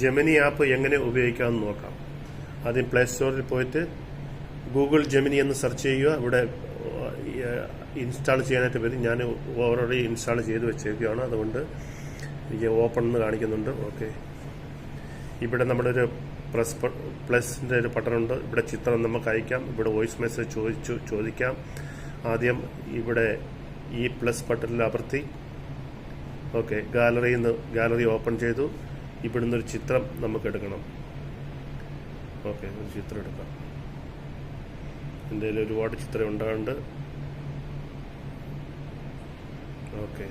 Gemini app എങ്ങനെ ഉപയോഗിക്കാമെന്ന് നോക്കാം. ആദ്യം പ്ലേ സ്റ്റോറിൽ പോയിട്ട് ഗൂഗിൾ ജെമിനി എന്ന് സെർച്ച് ചെയ്യുക. ഇവിടെ ഇൻസ്റ്റാൾ ചെയ്യാനായിട്ട് വരും. ഞാൻ ഓൾറെഡി ഇൻസ്റ്റാൾ ചെയ്ത് വെച്ചേക്കുകയാണ് അതുകൊണ്ട് എനിക്ക് ഓപ്പൺ എന്ന് കാണിക്കുന്നുണ്ട്. ഓക്കെ ഇവിടെ നമ്മുടെ ഒരു പ്ലസ് പ്ലസിന്റെ ഒരു ബട്ടണുണ്ട് ഇവിടെ ചിത്രം നമുക്ക് അയക്കാം. ഇവിടെ വോയിസ് മെസ്സേജ് ചോദിച്ചു ചോദിക്കാം. ആദ്യം ഇവിടെ ഈ പ്ലസ് ബട്ടണിൽ അമർത്തി. ഓക്കെ ഗാലറിയിൽ നിന്ന് ഗാലറി ഓപ്പൺ ചെയ്തു. ഇവിടുന്ന് ഒരു ചിത്രം നമുക്ക് എടുക്കണം ഓക്കെ ഒരു ചിത്രം എടുക്കാം. കയ്യിൽ ഒരുപാട് ചിത്രം ഉണ്ടാകുന്നുണ്ട് ഓക്കെ.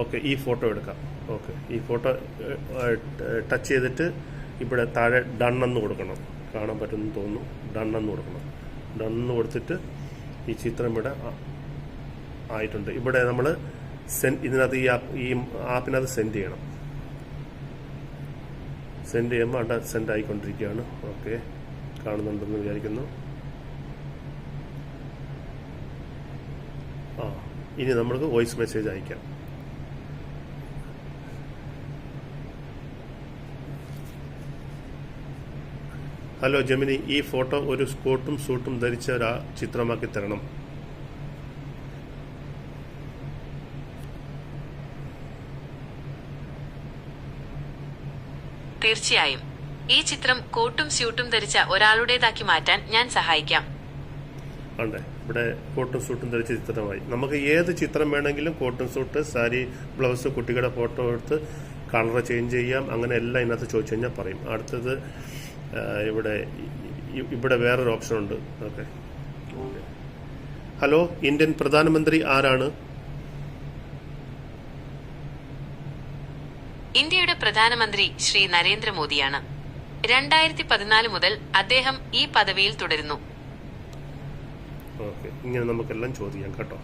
ഓക്കെ ഈ ഫോട്ടോ എടുക്കാം. ഓക്കെ ഈ ഫോട്ടോ ടച്ച് ചെയ്തിട്ട് ഇവിടെ താഴെ ഡൺ എന്ന് കൊടുക്കണം. കാണാൻ പറ്റുമെന്ന് തോന്നുന്നു. ഡൺ എന്ന് കൊടുക്കണം. ഡൺ എന്ന് കൊടുത്തിട്ട് ഈ ചിത്രം ഇവിടെ ആയിട്ടുണ്ട്. ഇവിടെ നമ്മൾ സെൻഡ് ഇതിനകത്ത് ഈ ആപ്പ് ഈ ആപ്പിനകത്ത് സെൻഡ് ചെയ്യണം. സെൻഡ് ചെയ്യുമ്പോൾ അവിടെ സെൻഡ് ആയിക്കൊണ്ടിരിക്കുകയാണ്. ഓക്കെ കാണുന്നുണ്ടെന്ന് വിചാരിക്കുന്നു. ആ ഇനി നമ്മൾക്ക് വോയിസ് മെസ്സേജ് അയക്കാം. ഹലോ ജമിനി ഈ ഫോട്ടോ ഒരു സ്കോട്ടും സൂട്ടും ധരിച്ച ഒരു ചിത്രമാക്കി തരണം. തീർച്ചയായും. ഈ ചിത്രം കോട്ടും സ്യൂട്ടും ധരിച്ച ഒരാളുടേതാക്കി മാറ്റാൻ ഞാൻ സഹായിക്കാം. ഉണ്ട് ഇവിടെ കോട്ടും സൂട്ടും ധരിച്ച ചിത്രമായി. നമുക്ക് ഏത് ചിത്രം വേണമെങ്കിലും കോട്ടും സൂട്ട് സാരി ബ്ലൗസ് കുട്ടികളുടെ ഫോട്ടോ എടുത്ത് കളർ ചേഞ്ച് ചെയ്യാം. അങ്ങനെ എല്ലാം ഇതിനകത്ത് ചോദിച്ചു കഴിഞ്ഞാൽ പറയും. അടുത്തത് ഇവിടെ ഇവിടെ വേറൊരു ഓപ്ഷൻ ഉണ്ട് ഓക്കെ. ഹലോ ഇന്ത്യൻ പ്രധാനമന്ത്രി ആരാണ്? ഇന്ത്യയുടെ പ്രധാനമന്ത്രി ശ്രീ നരേന്ദ്രമോദിയാണ്. രണ്ടായിരത്തി പതിനാല് മുതൽ അദ്ദേഹം ഈ പദവിയിൽ തുടരുന്നു. ഇങ്ങനെ നമുക്കെല്ലാം ചോദിക്കാം കേട്ടോ.